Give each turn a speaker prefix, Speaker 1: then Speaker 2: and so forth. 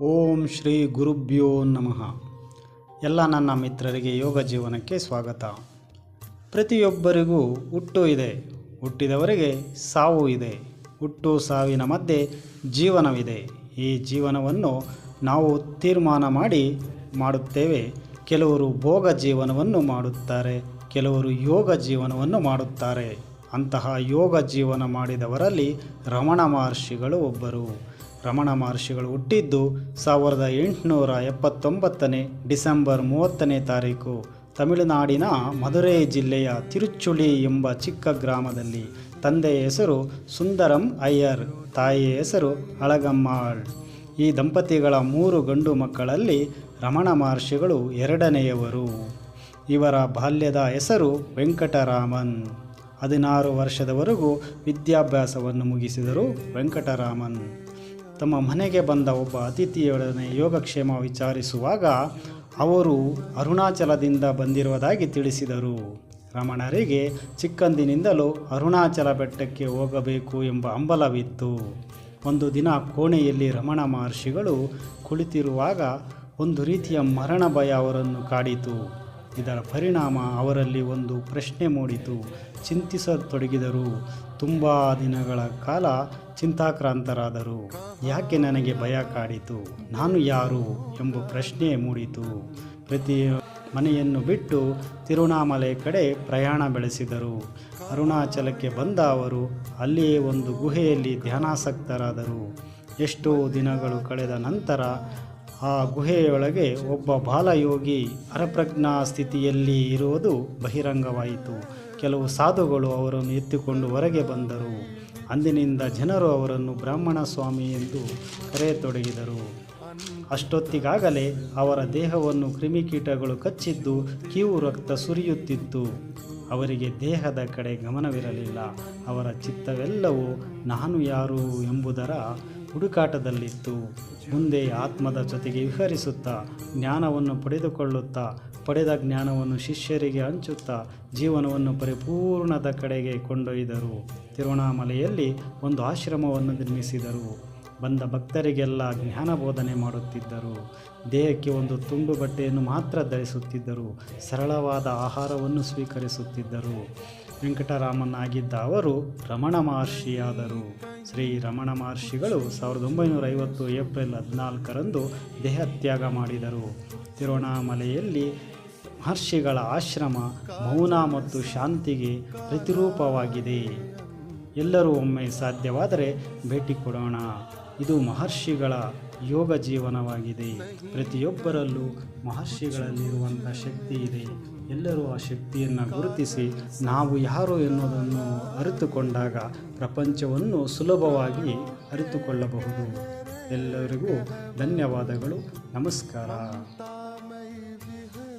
Speaker 1: ಓಂ ಶ್ರೀ ಗುರುಭ್ಯೋ ನಮಃ. ಎಲ್ಲ ನನ್ನ ಮಿತ್ರರಿಗೆ ಯೋಗ ಜೀವನಕ್ಕೆ ಸ್ವಾಗತ. ಪ್ರತಿಯೊಬ್ಬರಿಗೂ ಹುಟ್ಟು ಇದೆ, ಹುಟ್ಟಿದವರಿಗೆ ಸಾವು ಇದೆ. ಹುಟ್ಟು ಸಾವಿನ ಮಧ್ಯೆ ಜೀವನವಿದೆ. ಈ ಜೀವನವನ್ನು ನಾವು ತೀರ್ಮಾನ ಮಾಡಿ ಮಾಡುತ್ತೇವೆ. ಕೆಲವರು ಭೋಗ ಜೀವನವನ್ನು ಮಾಡುತ್ತಾರೆ, ಕೆಲವರು ಯೋಗ ಜೀವನವನ್ನು ಮಾಡುತ್ತಾರೆ. ಅಂತಹ ಯೋಗ ಜೀವನ ಮಾಡಿದವರಲ್ಲಿ ರಮಣ ಮಹರ್ಷಿಗಳು ಒಬ್ಬರು. ರಮಣ ಮಹರ್ಷಿಗಳು ಹುಟ್ಟಿದ್ದು ಸಾವಿರದ ಎಂಟುನೂರ ಎಪ್ಪತ್ತೊಂಬತ್ತನೇ ಡಿಸೆಂಬರ್ ಮೂವತ್ತನೇ ತಾರೀಕು. ತಮಿಳುನಾಡಿನ ಮಧುರೈ ಜಿಲ್ಲೆಯ ತಿರುಚುಳಿ ಎಂಬ ಚಿಕ್ಕ ಗ್ರಾಮದಲ್ಲಿ ತಂದೆಯ ಹೆಸರು ಸುಂದರಂ ಅಯ್ಯರ್, ತಾಯಿಯ ಹೆಸರು ಅಳಗಮ್ಮಾಳ್. ಈ ದಂಪತಿಗಳ ಮೂರು ಗಂಡು ಮಕ್ಕಳಲ್ಲಿ ರಮಣ ಮಹರ್ಷಿಗಳು ಎರಡನೆಯವರು. ಇವರ ಬಾಲ್ಯದ ಹೆಸರು ವೆಂಕಟರಾಮನ್. ಹದಿನಾರು ವರ್ಷದವರೆಗೂ ವಿದ್ಯಾಭ್ಯಾಸವನ್ನು ಮುಗಿಸಿದರು ವೆಂಕಟರಾಮನ್. ತಮ್ಮ ಮನೆಗೆ ಬಂದ ಒಬ್ಬ ಅತಿಥಿಯೊಡನೆ ಯೋಗಕ್ಷೇಮ ವಿಚಾರಿಸುವಾಗ ಅವರು ಅರುಣಾಚಲದಿಂದ ಬಂದಿರುವುದಾಗಿ ತಿಳಿಸಿದರು. ರಮಣರಿಗೆ ಚಿಕ್ಕಂದಿನಿಂದಲೂ ಅರುಣಾಚಲ ಬೆಟ್ಟಕ್ಕೆ ಹೋಗಬೇಕು ಎಂಬ ಹಂಬಲವಿತ್ತು. ಒಂದು ದಿನ ಕೋಣೆಯಲ್ಲಿ ರಮಣ ಮಹರ್ಷಿಗಳು ಕುಳಿತಿರುವಾಗ ಒಂದು ರೀತಿಯ ಮರಣ ಭಯ ಅವರನ್ನು ಕಾಡಿತು. ಇದರ ಪರಿಣಾಮ ಅವರಲ್ಲಿ ಒಂದು ಪ್ರಶ್ನೆ ಮೂಡಿತು. ಚಿಂತಿಸತೊಡಗಿದರು. ತುಂಬ ದಿನಗಳ ಕಾಲ ಚಿಂತಾಕ್ರಾಂತರಾದರು. ಯಾಕೆ ನನಗೆ ಭಯ ಕಾಡಿತು? ನಾನು ಯಾರು? ಎಂಬ ಪ್ರಶ್ನೆ ಮೂಡಿತು. ಪ್ರತಿ ಮನೆಯನ್ನು ಬಿಟ್ಟು ತಿರುವಣಾಮಲೆ ಕಡೆ ಪ್ರಯಾಣ ಬೆಳೆಸಿದರು. ಅರುಣಾಚಲಕ್ಕೆ ಬಂದ ಅವರು ಅಲ್ಲಿಯೇ ಒಂದು ಗುಹೆಯಲ್ಲಿ ಧ್ಯಾನಾಸಕ್ತರಾದರು. ಎಷ್ಟೋ ದಿನಗಳು ಕಳೆದ ನಂತರ ಆ ಗುಹೆಯೊಳಗೆ ಒಬ್ಬ ಬಾಲಯೋಗಿ ಅರಪ್ರಜ್ಞಾ ಸ್ಥಿತಿಯಲ್ಲಿ ಇರುವುದು ಬಹಿರಂಗವಾಯಿತು. ಕೆಲವು ಸಾಧುಗಳು ಅವರನ್ನು ಎತ್ತಿಕೊಂಡು ಹೊರಗೆ ಬಂದರು. ಅಂದಿನಿಂದ ಜನರು ಅವರನ್ನು ಬ್ರಾಹ್ಮಣ ಸ್ವಾಮಿ ಎಂದು ಕರೆಯತೊಡಗಿದರು ಅಷ್ಟೊತ್ತಿಗಾಗಲೇ ಅವರ ದೇಹವನ್ನು ಕ್ರಿಮಿಕೀಟಗಳು ಕಚ್ಚಿದ್ದು ಕೀವು ರಕ್ತ ಸುರಿಯುತ್ತಿತ್ತು. ಅವರಿಗೆ ದೇಹದ ಕಡೆ ಗಮನವಿರಲಿಲ್ಲ. ಅವರ ಚಿತ್ತವೆಲ್ಲವೂ, ನಾನು ಯಾರು? ಎಂಬುದರ ಹುಡುಕಾಟದಲ್ಲಿತ್ತು ಮುಂದೆ ಆತ್ಮದ ಜೊತೆಗೆ ವಿಹರಿಸುತ್ತಾ ಜ್ಞಾನವನ್ನು ಪಡೆದುಕೊಳ್ಳುತ್ತಾ, ಪಡೆದ ಜ್ಞಾನವನ್ನು ಶಿಷ್ಯರಿಗೆ ಹಂಚುತ್ತಾ ಜೀವನವನ್ನು ಪರಿಪೂರ್ಣದ ಕಡೆಗೆ ಕೊಂಡೊಯ್ದರು. ತಿರುವಣಾಮಲೆಯಲ್ಲಿ ಒಂದು ಆಶ್ರಮವನ್ನು ನಿರ್ಮಿಸಿದರು. ಬಂದ ಭಕ್ತರಿಗೆಲ್ಲ ಜ್ಞಾನ ಬೋಧನೆ ಮಾಡುತ್ತಿದ್ದರು. ದೇಹಕ್ಕೆ ಒಂದು ತುಂಡು ಬಟ್ಟೆಯನ್ನು ಮಾತ್ರ ಧರಿಸುತ್ತಿದ್ದರು. ಸರಳವಾದ ಆಹಾರವನ್ನು ಸ್ವೀಕರಿಸುತ್ತಿದ್ದರು. ವೆಂಕಟರಾಮನಾಗಿದ್ದ ಅವರು ರಮಣ ಮಹರ್ಷಿಯಾದರು. ಶ್ರೀ ರಮಣ ಮಹರ್ಷಿಗಳು ಸಾವಿರದ ಒಂಬೈನೂರ ಐವತ್ತು ಏಪ್ರಿಲ್ ಹದಿನಾಲ್ಕರಂದು ದೇಹತ್ಯಾಗ ಮಾಡಿದರು. ತಿರುವಣಾಮಲೆಯಲ್ಲಿ ಮಹರ್ಷಿಗಳ ಆಶ್ರಮ ಮೌನ ಮತ್ತು ಶಾಂತಿಗೆ ಪ್ರತಿರೂಪವಾಗಿದೆ. ಎಲ್ಲರೂ ಒಮ್ಮೆ ಸಾಧ್ಯವಾದರೆ ಭೇಟಿ ಕೊಡೋಣ. ಇದು ಮಹರ್ಷಿಗಳ ಯೋಗ ಜೀವನವಾಗಿದೆ. ಪ್ರತಿಯೊಬ್ಬರಲ್ಲೂ ಮಹರ್ಷಿಗಳಲ್ಲಿರುವಂಥ ಶಕ್ತಿ ಇದೆ. ಎಲ್ಲರೂ ಆ ಶಕ್ತಿಯನ್ನು ಗುರುತಿಸಿ ನಾವು ಯಾರು ಎನ್ನುವುದನ್ನು ಅರಿತುಕೊಂಡಾಗ ಪ್ರಪಂಚವನ್ನು ಸುಲಭವಾಗಿ ಅರಿತುಕೊಳ್ಳಬಹುದು. ಎಲ್ಲರಿಗೂ ಧನ್ಯವಾದಗಳು. ನಮಸ್ಕಾರ.